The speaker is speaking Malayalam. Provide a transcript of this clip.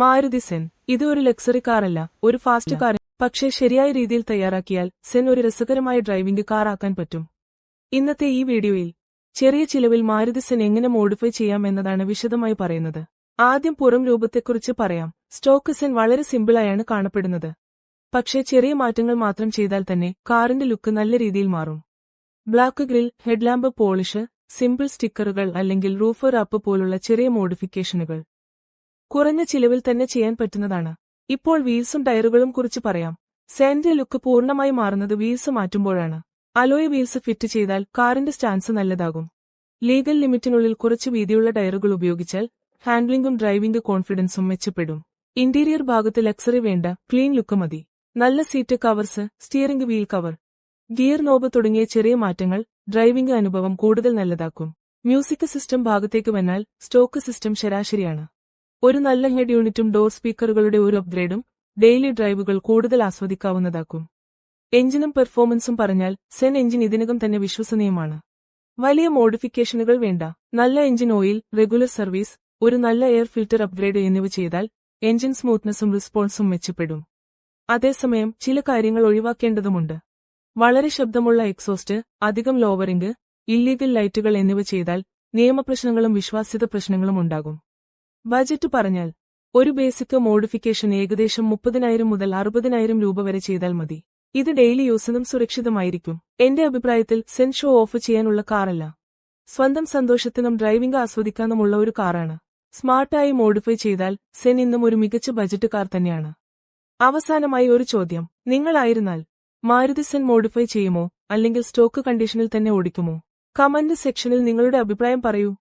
മാരുതി സെൻ. ഇത് ഒരു ലക്സറി കാറല്ല ഒരു ഫാസ്റ്റ് കാർ പക്ഷേ ശരിയായ രീതിയിൽ തയ്യാറാക്കിയാൽ സെൻ ഒരു രസകരമായ ഡ്രൈവിംഗ് കാർ ആക്കാൻ പറ്റും. ഇന്നത്തെ ഈ വീഡിയോയിൽ ചെറിയ ചിലവിൽ മാരുതി സെൻ എങ്ങനെ മോഡിഫൈ ചെയ്യാം എന്നതാണ് വിശദമായി പറയുന്നത്. ആദ്യം പുറം രൂപത്തെക്കുറിച്ച് പറയാം. സ്റ്റോക്ക് സെൻ വളരെ സിമ്പിളായാണ് കാണപ്പെടുന്നത്. പക്ഷേ ചെറിയ മാറ്റങ്ങൾ മാത്രം ചെയ്താൽ തന്നെ കാറിന്റെ ലുക്ക് നല്ല രീതിയിൽ മാറും. Black grill headlamp polish simple സ്റ്റിക്കറുകൾ അല്ലെങ്കിൽ റൂഫർ അപ്പ് പോലുള്ള ചെറിയ മോഡിഫിക്കേഷനുകൾ. കുറഞ്ഞ ചിലവിൽ തന്നെ ചെയ്യാൻ പറ്റുന്നതാണ്. ഇപ്പോൾ വീൽസും ടയറുകളും കുറിച്ച് പറയാം. സെന്റിന്റെ ലുക്ക് പൂർണമായി മാറുന്നത് വീൽസ് മാറ്റുമ്പോഴാണ്. അലോയ് വീൽസ് ഫിറ്റ് ചെയ്താൽ കാറിന്റെ സ്റ്റാൻസ് നല്ലതാകും. ലീഗൽ ലിമിറ്റിനുള്ളിൽ കുറച്ച് വീതിയുള്ള ടയറുകൾ ഉപയോഗിച്ചാൽ ഹാൻഡ്ലിംഗും ഡ്രൈവിംഗ് കോൺഫിഡൻസും മെച്ചപ്പെടും. ഇന്റീരിയർ ഭാഗത്ത് ലക്സറി വേണ്ട ക്ലീൻ ലുക്ക് മതി. നല്ല seat covers steering wheel cover gear knob തുടങ്ങിയ ചെറിയ മാറ്റങ്ങൾ ഡ്രൈവിംഗ് അനുഭവം കൂടുതൽ നല്ലതാക്കും. മ്യൂസിക് സിസ്റ്റം ഭാഗത്തേക്ക് വന്നാൽ സ്റ്റോക്ക് സിസ്റ്റം ശരാശരിയാണ്. ഒരു നല്ല ഹെഡ് യൂണിറ്റും ഡോർ സ്പീക്കറുകളുടെ ഒരു അപ്ഗ്രേഡും ഡെയിലി ഡ്രൈവുകൾ കൂടുതൽ ആസ്വദിക്കാവുന്നതാക്കും. എഞ്ചിനും പെർഫോമൻസും പറഞ്ഞാൽ സെൻ എഞ്ചിൻ ഇതിനകം തന്നെ വിശ്വസനീയമാണ്. വലിയ മോഡിഫിക്കേഷനുകൾ വേണ്ട. നല്ല എഞ്ചിൻ ഓയിൽ റെഗുലർ സർവീസ് ഒരു നല്ല എയർ ഫിൽറ്റർ അപ്ഗ്രേഡ് എന്നിവ ചെയ്താൽ എഞ്ചിൻ സ്മൂത്ത്നെസ്സും റിസ്പോൺസും മെച്ചപ്പെടും. അതേസമയം ചില കാര്യങ്ങൾ ഒഴിവാക്കേണ്ടതുമുണ്ട്. വളരെ ശബ്ദമുള്ള എക്സോസ്റ്റ് അധികം ലോവറിംഗ് ഇല്ലീഗൽ ലൈറ്റുകൾ എന്നിവ ചെയ്താൽ നിയമപ്രശ്നങ്ങളും വിശ്വാസ്യത പ്രശ്നങ്ങളും ഉണ്ടാകും. ബജറ്റ് പറഞ്ഞാൽ ഒരു ബേസിക് മോഡിഫിക്കേഷൻ ഏകദേശം മുപ്പതിനായിരം മുതൽ അറുപതിനായിരം രൂപ വരെ ചെയ്താൽ മതി. ഇത് ഡെയിലി യൂസിനും സുരക്ഷിതമായിരിക്കും. എന്റെ അഭിപ്രായത്തിൽ സെൻ ഷോ ഓഫ് ചെയ്യാനുള്ള കാറല്ല. സ്വന്തം സന്തോഷത്തിനും ഡ്രൈവിംഗ് ആസ്വദിക്കാനുമുള്ള ഒരു കാറാണ്. സ്മാർട്ടായി മോഡിഫൈ ചെയ്താൽ സെൻ ഇന്നും ഒരു മികച്ച ബജറ്റ് കാർ തന്നെയാണ്. അവസാനമായി ഒരു ചോദ്യം. നിങ്ങളായിരുന്നാൽ മാരുതി സെൻ മോഡിഫൈ ചെയ്യുമോ? അല്ലെങ്കിൽ സ്റ്റോക്ക് കണ്ടീഷനിൽ തന്നെ ഓടിക്കുമോ? കമന്റ് സെക്ഷനിൽ നിങ്ങളുടെ അഭിപ്രായം പറയൂ.